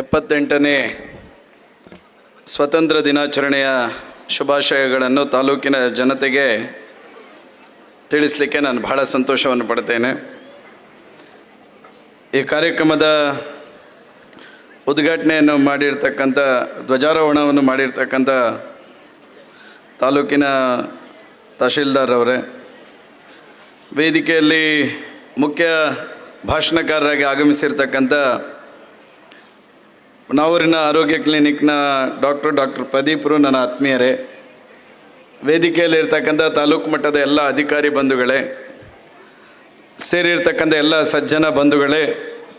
ಎಪ್ಪತ್ತೆಂಟನೇ ಸ್ವತಂತ್ರ ದಿನಾಚರಣೆಯ ಶುಭಾಶಯಗಳನ್ನು ತಾಲೂಕಿನ ಜನತೆಗೆ ತಿಳಿಸಲಿಕ್ಕೆ ನಾನು ಬಹಳ ಸಂತೋಷವನ್ನು ಪಡ್ತೇನೆ. ಈ ಕಾರ್ಯಕ್ರಮದ ಉದ್ಘಾಟನೆಯನ್ನು ಮಾಡಿರ್ತಕ್ಕಂಥ, ಧ್ವಜಾರೋಹಣವನ್ನು ಮಾಡಿರ್ತಕ್ಕಂಥ ತಾಲೂಕಿನ ತಹಶೀಲ್ದಾರ್ ಅವರೇ, ವೇದಿಕೆಯಲ್ಲಿ ಮುಖ್ಯ ಭಾಷಣಕಾರರಾಗಿ ಆಗಮಿಸಿರ್ತಕ್ಕಂಥ ನಾವೂರಿನ ಆರೋಗ್ಯ ಕ್ಲಿನಿಕ್ನ ಡಾಕ್ಟರ್ ಡಾಕ್ಟರ್ ಪ್ರದೀಪರು, ನನ್ನ ಆತ್ಮೀಯರೇ ವೇದಿಕೆಯಲ್ಲಿರ್ತಕ್ಕಂಥ ತಾಲೂಕು ಮಟ್ಟದ ಎಲ್ಲ ಅಧಿಕಾರಿ ಬಂಧುಗಳೇ, ಸೇರಿರ್ತಕ್ಕಂಥ ಎಲ್ಲ ಸಜ್ಜನ ಬಂಧುಗಳೇ,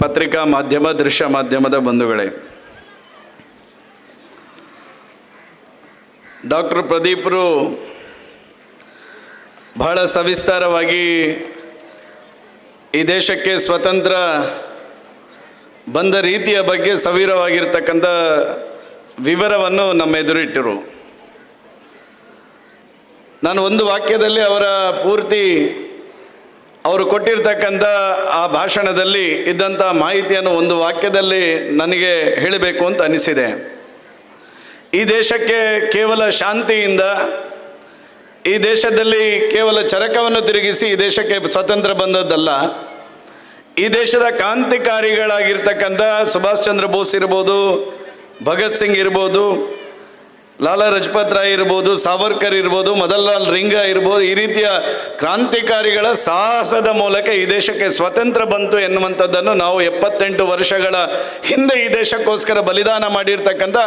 ಪತ್ರಿಕಾ ಮಾಧ್ಯಮ, ದೃಶ್ಯ ಮಾಧ್ಯಮದ ಬಂಧುಗಳೇ. ಡಾಕ್ಟರ್ ಪ್ರದೀಪರು ಬಹಳ ಸವಿಸ್ತಾರವಾಗಿ ಈ ದೇಶಕ್ಕೆ ಸ್ವತಂತ್ರ ಬಂದ ರೀತಿಯ ಬಗ್ಗೆ ಸವಿರವಾಗಿರ್ತಕ್ಕಂಥ ವಿವರವನ್ನು ನಮ್ಮ ಎದುರಿಟ್ಟರು ನಾನು ಒಂದು ವಾಕ್ಯದಲ್ಲಿ ಅವರ ಪೂರ್ತಿ, ಅವರು ಕೊಟ್ಟಿರ್ತಕ್ಕಂಥ ಆ ಭಾಷಣದಲ್ಲಿ ಇದ್ದಂಥ ಮಾಹಿತಿಯನ್ನು ಒಂದು ವಾಕ್ಯದಲ್ಲಿ ನನಗೆ ಹೇಳಬೇಕು ಅಂತ ಅನಿಸಿದೆ. ಈ ದೇಶಕ್ಕೆ ಕೇವಲ ಶಾಂತಿಯಿಂದ, ಈ ದೇಶದಲ್ಲಿ ಕೇವಲ ಚರಕವನ್ನು ತಿರುಗಿಸಿ ಈ ದೇಶಕ್ಕೆ ಸ್ವಾತಂತ್ರ್ಯ ಬಂದದ್ದಲ್ಲ. ಈ ದೇಶದ ಕ್ರಾಂತಿಕಾರಿಗಳಾಗಿರ್ತಕ್ಕಂಥ ಸುಭಾಷ್ ಚಂದ್ರ ಬೋಸ್ ಇರ್ಬೋದು, ಭಗತ್ ಸಿಂಗ್ ಇರ್ಬೋದು, ಲಾಲಾ ಲಜಪತ್ ರಾಯ್ ಇರ್ಬೋದು, ಸಾವರ್ಕರ್ ಇರ್ಬೋದು, ಮದನ್ಲಾಲ್ ರಿಂಗ ಇರ್ಬೋದು, ಈ ರೀತಿಯ ಕ್ರಾಂತಿಕಾರಿಗಳ ಸಾಹಸದ ಮೂಲಕ ಈ ದೇಶಕ್ಕೆ ಸ್ವತಂತ್ರ ಬಂತು ಎನ್ನುವಂಥದ್ದನ್ನು ನಾವು ಎಪ್ಪತ್ತೆಂಟು ವರ್ಷಗಳ ಹಿಂದೆ ಈ ದೇಶಕ್ಕೋಸ್ಕರ ಬಲಿದಾನ ಮಾಡಿರ್ತಕ್ಕಂಥ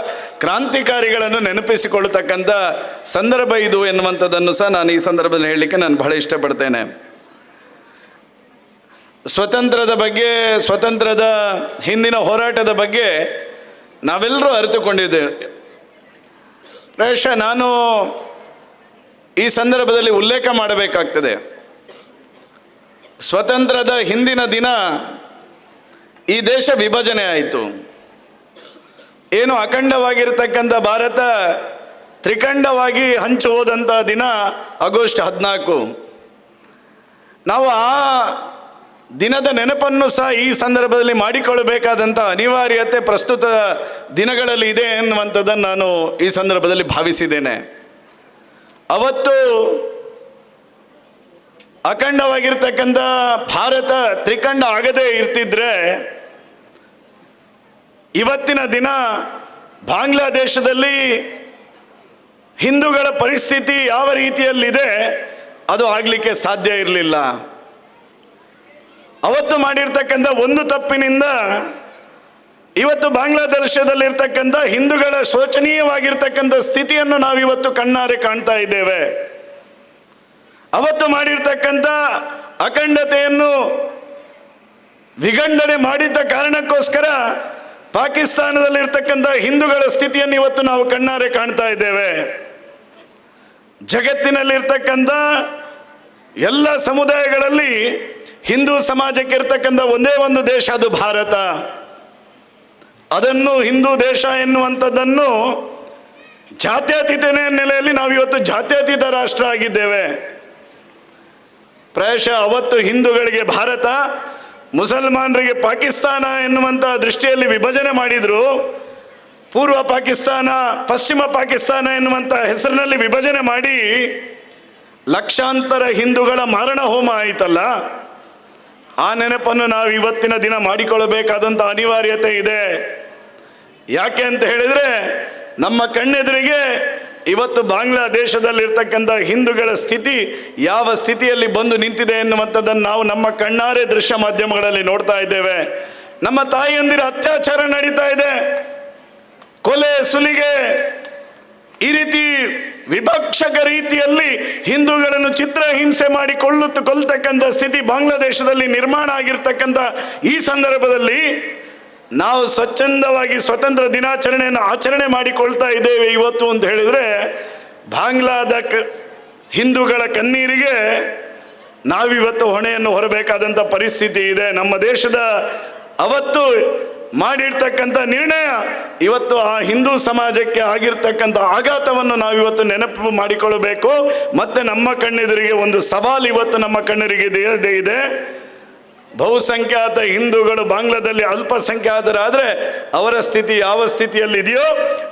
ಕ್ರಾಂತಿಕಾರಿಗಳನ್ನು ನೆನಪಿಸಿಕೊಳ್ಳತಕ್ಕಂಥ ಸಂದರ್ಭ ಇದು ಎನ್ನುವಂಥದ್ದನ್ನು ಸಹ ನಾನು ಈ ಸಂದರ್ಭದಲ್ಲಿ ಹೇಳಲಿಕ್ಕೆ ನಾನು ಬಹಳ ಇಷ್ಟಪಡ್ತೇನೆ. ಸ್ವತಂತ್ರದ ಬಗ್ಗೆ, ಸ್ವತಂತ್ರದ ಹಿಂದಿನ ಹೋರಾಟದ ಬಗ್ಗೆ ನಾವೆಲ್ಲರೂ ಅರಿತುಕೊಂಡಿದ್ದೇವೆ ಪ್ರಾಯಶಃ ನಾನು ಈ ಸಂದರ್ಭದಲ್ಲಿ ಉಲ್ಲೇಖ ಮಾಡಬೇಕಾಗ್ತದೆ. ಸ್ವತಂತ್ರದ ಹಿಂದಿನ ದಿನ ಈ ದೇಶ ವಿಭಜನೆ ಆಯಿತು. ಏನು ಅಖಂಡವಾಗಿರ್ತಕ್ಕಂಥ ಭಾರತ ತ್ರಿಖಂಡವಾಗಿ ಹಂಚು ಹೋದಂಥ ದಿನ ಆಗಸ್ಟ್ ಹದಿನಾಲ್ಕು. ನಾವು ಆ ದಿನದ ನೆನಪನ್ನು ಸಹ ಈ ಸಂದರ್ಭದಲ್ಲಿ ಮಾಡಿಕೊಳ್ಳಬೇಕಾದಂಥ ಅನಿವಾರ್ಯತೆ ಪ್ರಸ್ತುತ ದಿನಗಳಲ್ಲಿ ಇದೆ ಎನ್ನುವಂಥದ್ದನ್ನು ನಾನು ಈ ಸಂದರ್ಭದಲ್ಲಿ ಭಾವಿಸಿದ್ದೇನೆ. ಅವತ್ತು ಅಖಂಡವಾಗಿರ್ತಕ್ಕಂಥ ಭಾರತ ತ್ರಿಖಂಡ ಆಗದೇ ಇರ್ತಿದ್ರೆ ಇವತ್ತಿನ ದಿನ ಬಾಂಗ್ಲಾದೇಶದಲ್ಲಿ ಹಿಂದೂಗಳ ಪರಿಸ್ಥಿತಿ ಯಾವ ರೀತಿಯಲ್ಲಿದೆ ಅದು ಆಗಲಿಕ್ಕೆ ಸಾಧ್ಯ ಇರಲಿಲ್ಲ. ಅವತ್ತು ಮಾಡಿರ್ತಕ್ಕಂಥ ಒಂದು ತಪ್ಪಿನಿಂದ ಇವತ್ತು ಬಾಂಗ್ಲಾದೇಶದಲ್ಲಿರ್ತಕ್ಕಂಥ ಹಿಂದೂಗಳ ಶೋಚನೀಯವಾಗಿರ್ತಕ್ಕಂಥ ಸ್ಥಿತಿಯನ್ನು ನಾವಿವತ್ತು ಕಣ್ಣಾರೆ ಕಾಣ್ತಾ ಇದ್ದೇವೆ. ಅವತ್ತು ಮಾಡಿರ್ತಕ್ಕಂಥ ಅಖಂಡತೆಯನ್ನು ವಿಗಂಡನೆ ಮಾಡಿದ್ದ ಕಾರಣಕ್ಕೋಸ್ಕರ ಪಾಕಿಸ್ತಾನದಲ್ಲಿರ್ತಕ್ಕಂಥ ಹಿಂದೂಗಳ ಸ್ಥಿತಿಯನ್ನು ಇವತ್ತು ನಾವು ಕಣ್ಣಾರೆ ಕಾಣ್ತಾ ಇದ್ದೇವೆ. ಜಗತ್ತಿನಲ್ಲಿರ್ತಕ್ಕಂಥ ಎಲ್ಲ ಸಮುದಾಯಗಳಲ್ಲಿ ಹಿಂದೂ ಸಮಾಜಕ್ಕೆ ಇರ್ತಕ್ಕಂಥ ಒಂದೇ ಒಂದು ದೇಶ ಅದು ಭಾರತ. ಅದನ್ನು ಹಿಂದೂ ದೇಶ ಎನ್ನುವಂಥದ್ದನ್ನು ಜಾತ್ಯತೀತನ ನೆಲೆಯಲ್ಲಿ ನಾವು ಇವತ್ತು ಜಾತ್ಯತೀತ ರಾಷ್ಟ್ರ ಆಗಿದ್ದೇವೆ. ಪ್ರಾಯಶಃ ಅವತ್ತು ಹಿಂದೂಗಳಿಗೆ ಭಾರತ, ಮುಸಲ್ಮಾನರಿಗೆ ಪಾಕಿಸ್ತಾನ ಎನ್ನುವಂಥ ದೃಷ್ಟಿಯಲ್ಲಿ ವಿಭಜನೆ ಮಾಡಿದರು. ಪೂರ್ವ ಪಾಕಿಸ್ತಾನ, ಪಶ್ಚಿಮ ಪಾಕಿಸ್ತಾನ ಎನ್ನುವಂಥ ಹೆಸರಿನಲ್ಲಿ ವಿಭಜನೆ ಮಾಡಿ ಲಕ್ಷಾಂತರ ಹಿಂದೂಗಳ ಮಾರಣ ಹೋಮ ಆಯಿತಲ್ಲ. ಆ ನೆನಪನ್ನು ನಾವು ಇವತ್ತಿನ ದಿನ ಮಾಡಿಕೊಳ್ಳಬೇಕಾದಂಥ ಅನಿವಾರ್ಯತೆ ಇದೆ. ಯಾಕೆ ಅಂತ ಹೇಳಿದರೆ, ನಮ್ಮ ಕಣ್ಣೆದುರಿಗೆ ಇವತ್ತು ಬಾಂಗ್ಲಾದೇಶದಲ್ಲಿರ್ತಕ್ಕಂಥ ಹಿಂದೂಗಳ ಸ್ಥಿತಿ ಯಾವ ಸ್ಥಿತಿಯಲ್ಲಿ ಬಂದು ನಿಂತಿದೆ ಎನ್ನುವಂಥದ್ದನ್ನು ನಾವು ನಮ್ಮ ಕಣ್ಣಾರೆ ದೃಶ್ಯ ಮಾಧ್ಯಮಗಳಲ್ಲಿ ನೋಡ್ತಾ ಇದ್ದೇವೆ. ನಮ್ಮ ತಾಯಿಯಂದಿರ ಅತ್ಯಾಚಾರ ನಡೀತಾ ಇದೆ. ಕೊಲೆ, ಸುಲಿಗೆ ಈ ರೀತಿ ವಿಭಕ್ಷಕ ರೀತಿಯಲ್ಲಿ ಹಿಂದೂಗಳನ್ನು ಚಿತ್ರಹಿಂಸೆ ಮಾಡಿ ಕೊಳ್ಳುತ್ತ ಕೊಲ್ತಕ್ಕಂಥ ಸ್ಥಿತಿ ಬಾಂಗ್ಲಾದೇಶದಲ್ಲಿ ನಿರ್ಮಾಣ ಆಗಿರ್ತಕ್ಕಂಥ ಈ ಸಂದರ್ಭದಲ್ಲಿ ನಾವು ಸ್ವಚ್ಛಂದವಾಗಿ ಸ್ವತಂತ್ರ ದಿನಾಚರಣೆಯನ್ನು ಆಚರಣೆ ಮಾಡಿಕೊಳ್ತಾ ಇದ್ದೇವೆ ಇವತ್ತು ಅಂತ ಹೇಳಿದರೆ ಬಾಂಗ್ಲಾದ ಕ ಹಿಂದೂಗಳ ಕಣ್ಣೀರಿಗೆ ನಾವಿವತ್ತು ಹೊಣೆಯನ್ನು ಹೊರಬೇಕಾದಂಥ ಪರಿಸ್ಥಿತಿ ಇದೆ. ನಮ್ಮ ದೇಶದ ಅವತ್ತು ಮಾಡಿರ್ತಕ್ಕಂಥ ನಿರ್ಣಯ ಇವತ್ತು ಆ ಹಿಂದೂ ಸಮಾಜಕ್ಕೆ ಆಗಿರ್ತಕ್ಕಂಥ ಆಘಾತವನ್ನು ನಾವಿವತ್ತು ನೆನಪು ಮಾಡಿಕೊಳ್ಳಬೇಕು. ಮತ್ತು ನಮ್ಮ ಕಣ್ಣೆದುರಿಗೆ ಒಂದು ಸವಾಲು ಇವತ್ತು ನಮ್ಮ ಕಣ್ಣರಿಗೆ ಇದೆ- ಬಹುಸಂಖ್ಯಾತ ಹಿಂದೂಗಳು ಬಾಂಗ್ಲಾದಲ್ಲಿ ಅಲ್ಪಸಂಖ್ಯಾತರಾದರೆ ಅವರ ಸ್ಥಿತಿ ಯಾವ ಸ್ಥಿತಿಯಲ್ಲಿ ಇದೆಯೋ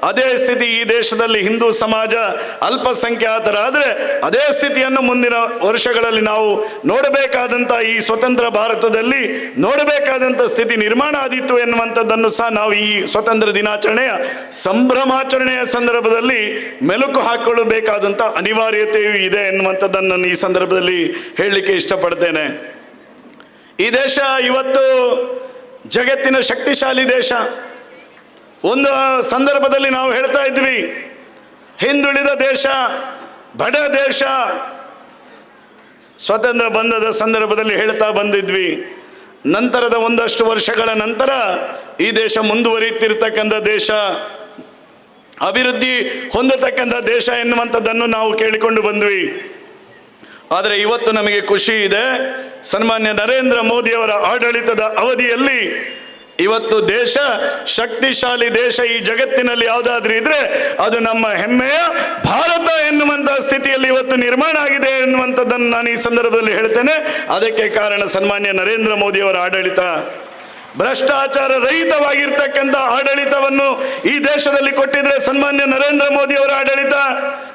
ಅದೇ ಸ್ಥಿತಿ ಈ ದೇಶದಲ್ಲಿ ಹಿಂದೂ ಸಮಾಜ ಅಲ್ಪಸಂಖ್ಯಾತರಾದರೆ ಅದೇ ಸ್ಥಿತಿಯನ್ನು ಮುಂದಿನ ವರ್ಷಗಳಲ್ಲಿ ನಾವು ನೋಡಬೇಕಾದಂಥ ಈ ಸ್ವತಂತ್ರ ಭಾರತದಲ್ಲಿ ನೋಡಬೇಕಾದಂಥ ಸ್ಥಿತಿ ನಿರ್ಮಾಣ ಆದಿತ್ತು ಎನ್ನುವಂಥದ್ದನ್ನು ಸಹ ನಾವು ಈ ಸ್ವತಂತ್ರ ದಿನಾಚರಣೆಯ ಸಂಭ್ರಮಾಚರಣೆಯ ಸಂದರ್ಭದಲ್ಲಿ ಮೆಲುಕು ಹಾಕಿಕೊಳ್ಳಬೇಕಾದಂಥ ಅನಿವಾರ್ಯತೆಯೂ ಇದೆ ಎನ್ನುವಂಥದ್ದನ್ನು ನಾನು ಈ ಸಂದರ್ಭದಲ್ಲಿ ಹೇಳಲಿಕ್ಕೆ ಇಷ್ಟಪಡ್ತೇನೆ. ಈ ದೇಶ ಇವತ್ತು ಜಗತ್ತಿನ ಶಕ್ತಿಶಾಲಿ ದೇಶ. ಒಂದು ಸಂದರ್ಭದಲ್ಲಿ ನಾವು ಹೇಳ್ತಾ ಇದ್ವಿ, ಹಿಂದುಳಿದ ದೇಶ, ಬಡ ದೇಶ. ಸ್ವತಂತ್ರ ಬಂದದ ಸಂದರ್ಭದಲ್ಲಿ ಹೇಳ್ತಾ ಬಂದಿದ್ವಿ, ನಂತರದ ಒಂದಷ್ಟು ವರ್ಷಗಳ ನಂತರ ಈ ದೇಶ ಮುಂದುವರಿತಿರ್ತಕ್ಕಂಥ ದೇಶ, ಅಭಿವೃದ್ಧಿ ಹೊಂದತಕ್ಕಂಥ ದೇಶ ಎನ್ನುವಂಥದ್ದನ್ನು ನಾವು ಕೇಳಿಕೊಂಡು ಬಂದ್ವಿ. ಆದರೆ ಇವತ್ತು ನಮಗೆ ಖುಷಿ ಇದೆ. ಸನ್ಮಾನ್ಯ ನರೇಂದ್ರ ಮೋದಿಯವರ ಆಡಳಿತದ ಅವಧಿಯಲ್ಲಿ ಇವತ್ತು ದೇಶ ಶಕ್ತಿಶಾಲಿ ದೇಶ ಈ ಜಗತ್ತಿನಲ್ಲಿ ಯಾವುದಾದ್ರೂ ಇದ್ರೆ ಅದು ನಮ್ಮ ಹೆಮ್ಮೆಯ ಭಾರತ ಎನ್ನುವಂತಹ ಸ್ಥಿತಿಯಲ್ಲಿ ಇವತ್ತು ನಿರ್ಮಾಣ ಆಗಿದೆ ಎನ್ನುವಂಥದ್ದನ್ನು ನಾನು ಈ ಸಂದರ್ಭದಲ್ಲಿ ಹೇಳ್ತೇನೆ. ಅದಕ್ಕೆ ಕಾರಣ ಸನ್ಮಾನ್ಯ ನರೇಂದ್ರ ಮೋದಿಯವರ ಆಡಳಿತ ಭ್ರಷ್ಟಾಚಾರ ರಹಿತವಾಗಿರ್ತಕ್ಕಂಥ ಆಡಳಿತವನ್ನು ಈ ದೇಶದಲ್ಲಿ ಕೊಟ್ಟಿದ್ರೆ ಸನ್ಮಾನ್ಯ ನರೇಂದ್ರ ಮೋದಿ ಅವರ ಆಡಳಿತ,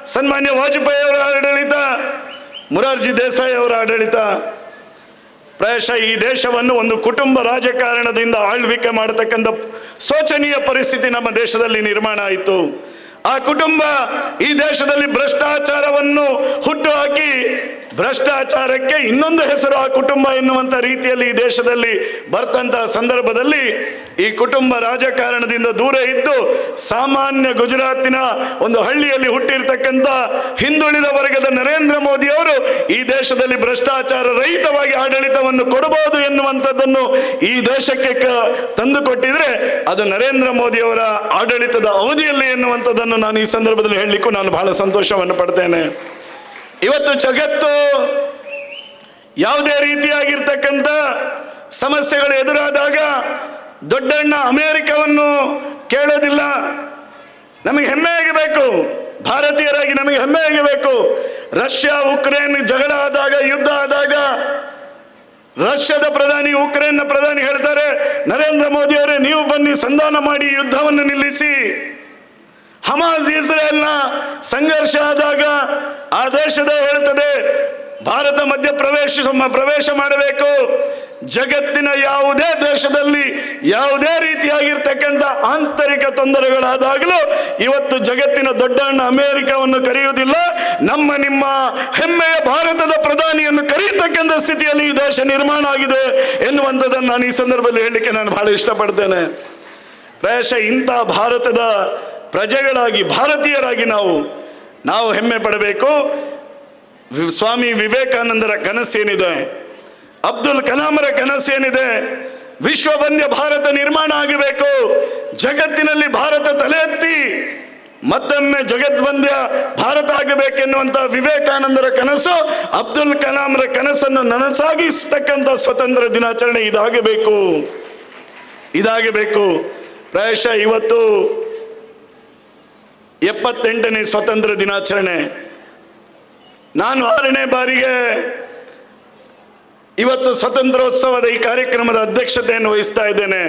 ಸನ್ಮಾನ್ಯ ವಾಜಪೇಯಿ ಅವರ ಆಡಳಿತ ಮುರಾರ್ಜಿ ದೇಸಾಯಿ ಅವರ ಆಡಳಿತ. ಪ್ರಾಯಶಃ ಈ ದೇಶವನ್ನು ಒಂದು ಕುಟುಂಬ ರಾಜಕಾರಣದಿಂದ ಆಳ್ವಿಕೆ ಮಾಡತಕ್ಕಂಥ ಶೋಚನೀಯ ಪರಿಸ್ಥಿತಿ ನಮ್ಮ ದೇಶದಲ್ಲಿ ನಿರ್ಮಾಣ ಆಯಿತು. ಆ ಕುಟುಂಬ ಈ ದೇಶದಲ್ಲಿ ಭ್ರಷ್ಟಾಚಾರವನ್ನು ಹುಟ್ಟುಹಾಕಿ, ಭ್ರಷ್ಟಾಚಾರಕ್ಕೆ ಇನ್ನೊಂದು ಹೆಸರು ಆ ಕುಟುಂಬ ಎನ್ನುವಂಥ ರೀತಿಯಲ್ಲಿ ಈ ದೇಶದಲ್ಲಿ ಬರ್ತಂಥ ಸಂದರ್ಭದಲ್ಲಿ ಈ ಕುಟುಂಬ ರಾಜಕಾರಣದಿಂದ ದೂರ ಇದ್ದು ಸಾಮಾನ್ಯ ಗುಜರಾತಿನ ಒಂದು ಹಳ್ಳಿಯಲ್ಲಿ ಹುಟ್ಟಿರ್ತಕ್ಕಂಥ ಹಿಂದುಳಿದ ವರ್ಗದ ನರೇಂದ್ರ ಮೋದಿ ಅವರು ಈ ದೇಶದಲ್ಲಿ ಭ್ರಷ್ಟಾಚಾರ ರಹಿತವಾಗಿ ಆಡಳಿತವನ್ನು ಕೊಡಬಹುದು ಎನ್ನುವಂಥದ್ದನ್ನು ಈ ದೇಶಕ್ಕೆ ಕ ತಂದುಕೊಟ್ಟಿದ್ರೆ ಅದು ನರೇಂದ್ರ ಮೋದಿ ಅವರ ಆಡಳಿತದ ಅವಧಿಯಲ್ಲಿ ಎನ್ನುವಂಥದ್ದನ್ನು ನಾನು ಈ ಸಂದರ್ಭದಲ್ಲಿ ಹೇಳಲಿಕ್ಕೂ ನಾನು ಬಹಳ ಸಂತೋಷವನ್ನು ಪಡ್ತೇನೆ. ಇವತ್ತು ಜಗತ್ತು ಯಾವುದೇ ರೀತಿಯಾಗಿರ್ತಕ್ಕಂಥ ಸಮಸ್ಯೆಗಳು ಎದುರಾದಾಗ ದೊಡ್ಡಣ್ಣ ಅಮೇರಿಕವನ್ನು ಕೇಳೋದಿಲ್ಲ. ನಮಗೆ ಹೆಮ್ಮೆ ಆಗಬೇಕು ಭಾರತೀಯರಾಗಿ ನಮಗೆ ಹೆಮ್ಮೆ ಆಗಬೇಕು ರಷ್ಯಾ, ಉಕ್ರೇನ್ ಜಗಳ ಆದಾಗ, ಯುದ್ಧ ಆದಾಗ ರಷ್ಯಾದ ಪ್ರಧಾನಿ, ಉಕ್ರೇನ್ನ ಪ್ರಧಾನಿ ಹೇಳ್ತಾರೆ, ನರೇಂದ್ರ ಮೋದಿ ಅವರೇ, ನೀವು ಬನ್ನಿ, ಸಂಧಾನ ಮಾಡಿ, ಯುದ್ಧವನ್ನು ನಿಲ್ಲಿಸಿ. ಹಮಾಸ್ ಇಸ್ರೇಲ್ನ ಸಂಘರ್ಷ ಆದಾಗ ಆ ದೇಶದ ಹೇಳ್ತದೆ, ಭಾರತ ಮಧ್ಯ ಪ್ರವೇಶ ಪ್ರವೇಶ ಮಾಡಬೇಕು. ಜಗತ್ತಿನ ಯಾವುದೇ ದೇಶದಲ್ಲಿ ಯಾವುದೇ ರೀತಿಯಾಗಿರ್ತಕ್ಕಂಥ ಆಂತರಿಕ ತೊಂದರೆಗಳಾದಾಗಲೂ ಇವತ್ತು ಜಗತ್ತಿನ ದೊಡ್ಡ ಅಣ್ಣ ಅಮೆರಿಕವನ್ನು ಕರೆಯುವುದಿಲ್ಲ, ನಮ್ಮ ನಿಮ್ಮ ಹೆಮ್ಮೆಯ ಭಾರತದ ಪ್ರಧಾನಿಯನ್ನು ಕರೆಯತಕ್ಕಂಥ ಸ್ಥಿತಿಯಲ್ಲಿ ಈ ದೇಶ ನಿರ್ಮಾಣ ಆಗಿದೆ ಎನ್ನುವಂಥದ್ದನ್ನು ನಾನು ಈ ಸಂದರ್ಭದಲ್ಲಿ ಹೇಳಲಿಕ್ಕೆ ನಾನು ಬಹಳ ಇಷ್ಟಪಡ್ತೇನೆ. ಪ್ರಾಯಶಃ, ಇಂಥ ಭಾರತದ ಪ್ರಜೆಗಳಾಗಿ, ಭಾರತೀಯರಾಗಿ ನಾವು ನಾವು ಹೆಮ್ಮೆ ಪಡಬೇಕು. ಸ್ವಾಮಿ ವಿವೇಕಾನಂದರ ಕನಸೇನಿದೆ? ಅಬ್ದುಲ್ ಕಲಾಮರ ಕನಸೇನಿದೆ ವಿಶ್ವವಂದ್ಯ ಭಾರತ ನಿರ್ಮಾಣ ಆಗಬೇಕು. ಜಗತ್ತಿನಲ್ಲಿ ಭಾರತ ತಲೆ ಎತ್ತಿ ಮತ್ತೊಮ್ಮೆ ಜಗದ್ವಂದ್ಯ ಭಾರತ ಆಗಬೇಕೆನ್ನುವಂಥ ವಿವೇಕಾನಂದರ ಕನಸು, ಅಬ್ದುಲ್ ಕಲಾಂರ ಕನಸನ್ನು ನನಸಾಗಿಸ್ತಕ್ಕಂಥ ಸ್ವತಂತ್ರ ದಿನಾಚರಣೆ ಇದಾಗಬೇಕು. ಇದಾಗಬೇಕು. ಪ್ರಾಯಶಃ ಇವತ್ತು ಎಪ್ಪತ್ತೆಂಟನೇ ಸ್ವತಂತ್ರ ದಿನಾಚರಣೆ. ನಾನು ಆರನೇ ಬಾರಿಗೆ ಇವತ್ತು ಸ್ವತಂತ್ರೋತ್ಸವದ ಈ ಕಾರ್ಯಕ್ರಮದ ಅಧ್ಯಕ್ಷತೆಯನ್ನು ವಹಿಸ್ತಾ ಇದ್ದೇನೆ.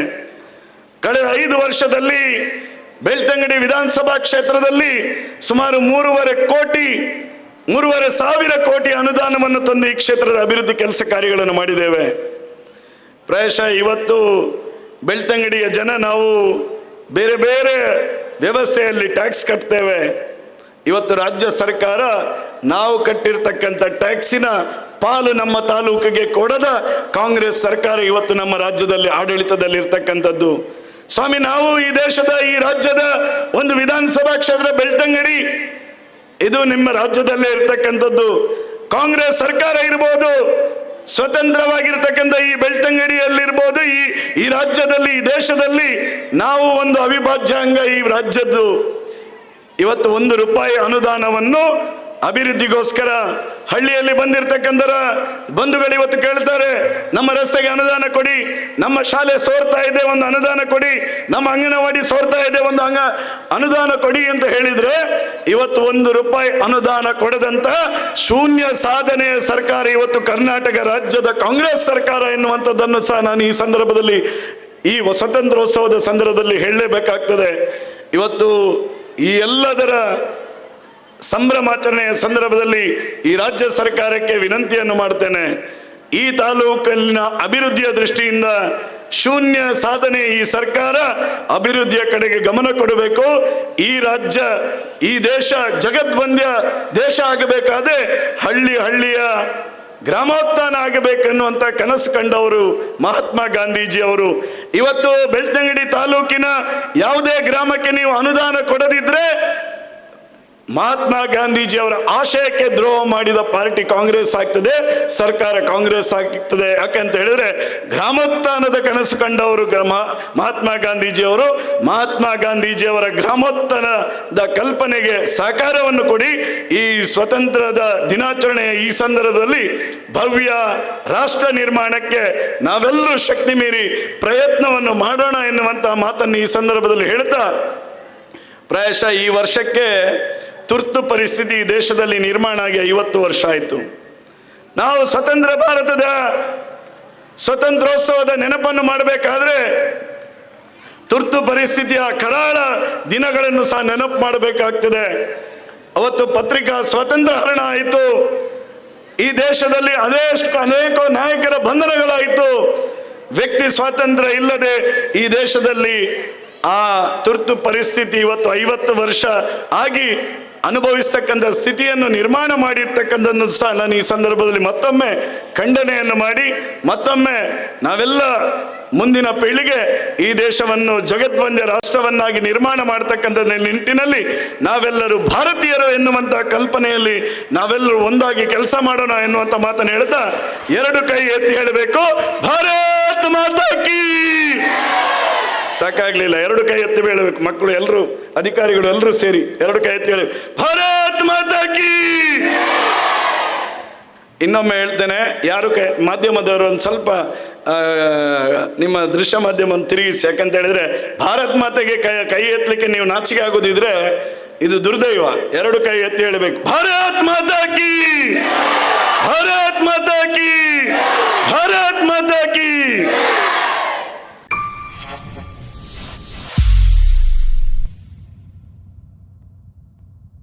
ಕಳೆದ ಐದು ವರ್ಷದಲ್ಲಿ ಬೆಳ್ತಂಗಡಿ ವಿಧಾನಸಭಾ ಕ್ಷೇತ್ರದಲ್ಲಿ ಸುಮಾರು ಮೂರುವರೆ ಕೋಟಿ, ಮೂರುವರೆ ಸಾವಿರ ಕೋಟಿ ಅನುದಾನವನ್ನು ತಂದು ಈ ಕ್ಷೇತ್ರದ ಅಭಿವೃದ್ಧಿ ಕೆಲಸ ಕಾರ್ಯಗಳನ್ನು ಮಾಡಿದ್ದೇವೆ. ಪ್ರಾಯಶಃ ಇವತ್ತು ಬೆಳ್ತಂಗಡಿಯ ಜನ ನಾವು ಬೇರೆ ಬೇರೆ ವ್ಯವಸ್ಥೆಯಲ್ಲಿ ಟ್ಯಾಕ್ಸ್ ಕಟ್ತೇವೆ. ಇವತ್ತು ರಾಜ್ಯ ಸರ್ಕಾರ ನಾವು ಕಟ್ಟಿರ್ತಕ್ಕಂಥ ಟ್ಯಾಕ್ಸಿನ ಪಾಲು ನಮ್ಮ ತಾಲೂಕಿಗೆ ಕೊಡದ ಕಾಂಗ್ರೆಸ್ ಸರ್ಕಾರ ಇವತ್ತು ನಮ್ಮ ರಾಜ್ಯದಲ್ಲಿ ಆಡಳಿತದಲ್ಲಿ ಇರ್ತಕ್ಕಂಥದ್ದು ಸ್ವಾಮಿ, ನಾವು ಈ ದೇಶದ, ಈ ರಾಜ್ಯದ ಒಂದು ವಿಧಾನಸಭಾ ಕ್ಷೇತ್ರ ಬೆಳ್ತಂಗಡಿ. ಇದು ನಿಮ್ಮ ರಾಜ್ಯದಲ್ಲೇ ಇರ್ತಕ್ಕಂಥದ್ದು. ಕಾಂಗ್ರೆಸ್ ಸರ್ಕಾರ ಇರ್ಬೋದು, ಸ್ವತಂತ್ರವಾಗಿರ್ತಕ್ಕಂಥ ಈ ಬೆಳ್ತಂಗಡಿಯಲ್ಲಿರ್ಬೋದು, ಈ ಈ ರಾಜ್ಯದಲ್ಲಿ, ಈ ದೇಶದಲ್ಲಿ ನಾವು ಒಂದು ಅವಿಭಾಜ್ಯ ಅಂಗ ಈ ರಾಜ್ಯದ್ದು. ಇವತ್ತು ಒಂದು ರೂಪಾಯಿ ಅನುದಾನವನ್ನು ಅಭಿವೃದ್ಧಿಗೋಸ್ಕರ ಹಳ್ಳಿಯಲ್ಲಿ ಬಂದಿರತಕ್ಕಂಥರ ಬಂಧುಗಳು ಇವತ್ತು ಕೇಳ್ತಾರೆ, ನಮ್ಮ ರಸ್ತೆಗೆ ಅನುದಾನ ಕೊಡಿ, ನಮ್ಮ ಶಾಲೆ ಸೋರ್ತಾ ಇದೆ, ಒಂದು ಅನುದಾನ ಕೊಡಿ, ನಮ್ಮ ಅಂಗನವಾಡಿ ಸೋರ್ತಾ ಇದೆ, ಒಂದು ಅಂಗ ಅನುದಾನ ಕೊಡಿ ಅಂತ ಹೇಳಿದ್ರೆ ಇವತ್ತು ಒಂದು ರೂಪಾಯಿ ಅನುದಾನ ಕೊಡದಂತ ಶೂನ್ಯ ಸಾಧನೆಯ ಸರ್ಕಾರ ಇವತ್ತು ಕರ್ನಾಟಕ ರಾಜ್ಯದ ಕಾಂಗ್ರೆಸ್ ಸರ್ಕಾರ ಎನ್ನುವಂಥದ್ದನ್ನು ಸಹ ನಾನು ಈ ಸಂದರ್ಭದಲ್ಲಿ, ಈ ಸ್ವತಂತ್ರೋತ್ಸವದ ಸಂದರ್ಭದಲ್ಲಿ ಹೇಳಲೇಬೇಕಾಗ್ತದೆ. ಇವತ್ತು ಈ ಎಲ್ಲದರ ಸಂಭ್ರಮಾಚರಣೆಯ ಸಂದರ್ಭದಲ್ಲಿ ಈ ರಾಜ್ಯ ಸರ್ಕಾರಕ್ಕೆ ವಿನಂತಿಯನ್ನು ಮಾಡ್ತೇನೆ. ಈ ತಾಲೂಕಲ್ಲಿನ ಅಭಿವೃದ್ಧಿಯ ದೃಷ್ಟಿಯಿಂದ ಶೂನ್ಯ ಸಾಧನೆ ಈ ಸರ್ಕಾರ ಅಭಿವೃದ್ಧಿಯ ಕಡೆಗೆ ಗಮನ ಕೊಡಬೇಕು. ಈ ರಾಜ್ಯ, ಈ ದೇಶ ಜಗದ್ವಂದ್ಯ ದೇಶ ಆಗಬೇಕಾದ್ರೆ ಹಳ್ಳಿ ಹಳ್ಳಿಯ ಗ್ರಾಮೋತ್ಥಾನ ಆಗಬೇಕೆನ್ನುವಂಥ ಕನಸು ಕಂಡವರು ಮಹಾತ್ಮ ಗಾಂಧೀಜಿ ಅವರು ಇವತ್ತು ಬೆಳ್ತಂಗಡಿ ತಾಲೂಕಿನ ಯಾವುದೇ ಗ್ರಾಮಕ್ಕೆ ನೀವು ಅನುದಾನ ಕೊಡದಿದ್ರೆ ಮಹಾತ್ಮ ಗಾಂಧೀಜಿ ಅವರ ಆಶಯಕ್ಕೆ ದ್ರೋಹ ಮಾಡಿದ ಪಾರ್ಟಿ ಕಾಂಗ್ರೆಸ್ ಆಗ್ತದೆ, ಸರ್ಕಾರ ಕಾಂಗ್ರೆಸ್ ಆಗ್ತದೆ. ಯಾಕಂತ ಹೇಳಿದ್ರೆ, ಗ್ರಾಮೋತ್ಥಾನದ ಕನಸು ಕಂಡವರು ಗ್ರಾಮ ಮಹಾತ್ಮ ಗಾಂಧೀಜಿ ಅವರು ಮಹಾತ್ಮ ಗಾಂಧೀಜಿ ಅವರ ಗ್ರಾಮೋತ್ಥಾನದ ಕಲ್ಪನೆಗೆ ಸಹಕಾರವನ್ನು ಕೊಡಿ. ಈ ಸ್ವತಂತ್ರದ ದಿನಾಚರಣೆಯ ಈ ಸಂದರ್ಭದಲ್ಲಿ ಭವ್ಯ ರಾಷ್ಟ್ರ ನಿರ್ಮಾಣಕ್ಕೆ ನಾವೆಲ್ಲರೂ ಶಕ್ತಿ ಮೀರಿ ಪ್ರಯತ್ನವನ್ನು ಮಾಡೋಣ ಎನ್ನುವಂತಹ ಮಾತನ್ನು ಈ ಸಂದರ್ಭದಲ್ಲಿ ಹೇಳ್ತಾ, ಪ್ರಾಯಶಃ ಈ ವರ್ಷಕ್ಕೆ ತುರ್ತು ಪರಿಸ್ಥಿತಿ ಈ ದೇಶದಲ್ಲಿ ನಿರ್ಮಾಣ ಆಗಿ ಐವತ್ತು ವರ್ಷ ಆಯಿತು. ನಾವು ಸ್ವತಂತ್ರ ಭಾರತದ ಸ್ವತಂತ್ರೋತ್ಸವದ ನೆನಪನ್ನು ಮಾಡಬೇಕಾದ್ರೆ ತುರ್ತು ಪರಿಸ್ಥಿತಿಯ ಕರಾಳ ದಿನಗಳನ್ನು ಸಹ ನೆನಪು ಮಾಡಬೇಕಾಗ್ತದೆ. ಅವತ್ತು ಪತ್ರಿಕಾ ಸ್ವಾತಂತ್ರ್ಯ ಹರಣ ಆಯಿತು. ಈ ದೇಶದಲ್ಲಿ ಅದೆಷ್ಟು ಅನೇಕ ನಾಯಕರ ಬಂಧನಗಳಾಯಿತು. ವ್ಯಕ್ತಿ ಸ್ವಾತಂತ್ರ್ಯ ಇಲ್ಲದೆ ಈ ದೇಶದಲ್ಲಿ ಆ ತುರ್ತು ಪರಿಸ್ಥಿತಿ ಇವತ್ತು ಐವತ್ತು ವರ್ಷ ಆಗಿ ಅನುಭವಿಸ್ತಕ್ಕಂಥ ಸ್ಥಿತಿಯನ್ನು ನಿರ್ಮಾಣ ಮಾಡಿರ್ತಕ್ಕಂಥದ್ದು ಸಹ ನಾನು ಈ ಸಂದರ್ಭದಲ್ಲಿ ಮತ್ತೊಮ್ಮೆ ಖಂಡನೆಯನ್ನು ಮಾಡಿ, ಮತ್ತೊಮ್ಮೆ ನಾವೆಲ್ಲ ಮುಂದಿನ ಪೀಳಿಗೆ ಈ ದೇಶವನ್ನು ಜಗದ್ವಂದ್ಯ ರಾಷ್ಟ್ರವನ್ನಾಗಿ ನಿರ್ಮಾಣ ಮಾಡತಕ್ಕಂಥ ನಿಟ್ಟಿನಲ್ಲಿ ನಾವೆಲ್ಲರೂ ಭಾರತೀಯರು ಎನ್ನುವಂತಹ ಕಲ್ಪನೆಯಲ್ಲಿ ನಾವೆಲ್ಲರೂ ಒಂದಾಗಿ ಕೆಲಸ ಮಾಡೋಣ ಎನ್ನುವಂಥ ಮಾತನ್ನು ಹೇಳ್ತಾ ಎರಡು ಕೈ ಎತ್ತಿ ಹೇಳಬೇಕು. ಭಾರತ್ ಮಾತಾ ಕೀ! ಸಾಕಾಗ್ಲಿಲ್ಲ. ಎರಡು ಕೈ ಎತ್ತಿ ಹೇಳಬೇಕು ಮಕ್ಕಳು ಎಲ್ಲರೂ, ಅಧಿಕಾರಿಗಳು ಎಲ್ಲರೂ ಸೇರಿ ಎರಡು ಕೈ ಎತ್ತಿ ಹೇಳಬೇಕು ಭಾರತ್ ಮಾತಾ ಕೀ! ಇನ್ನೊಮ್ಮೆ ಹೇಳ್ತೇನೆ, ಯಾರು ಕೈ, ಮಾಧ್ಯಮದವರು ಒಂದು ಸ್ವಲ್ಪ ನಿಮ್ಮ ದೃಶ್ಯ ಮಾಧ್ಯಮವನ್ನು ತಿರುಗಿಸಿ. ಯಾಕಂತ ಹೇಳಿದ್ರೆ, ಭಾರತ್ ಮಾತೆಗೆ ಕೈ ಕೈ ಎತ್ತಲಿಕ್ಕೆ ನೀವು ನಾಚಿಕೆ ಆಗೋದಿದ್ರೆ ಇದು ದುರ್ದೈವ. ಎರಡು ಕೈ ಎತ್ತಿ ಹೇಳಬೇಕು. ಭಾರತ್ ಮಾತಾ ಕೀ! ಭಾರತ್ ಮಾತಾ ಕೀ! ಭಾರತ್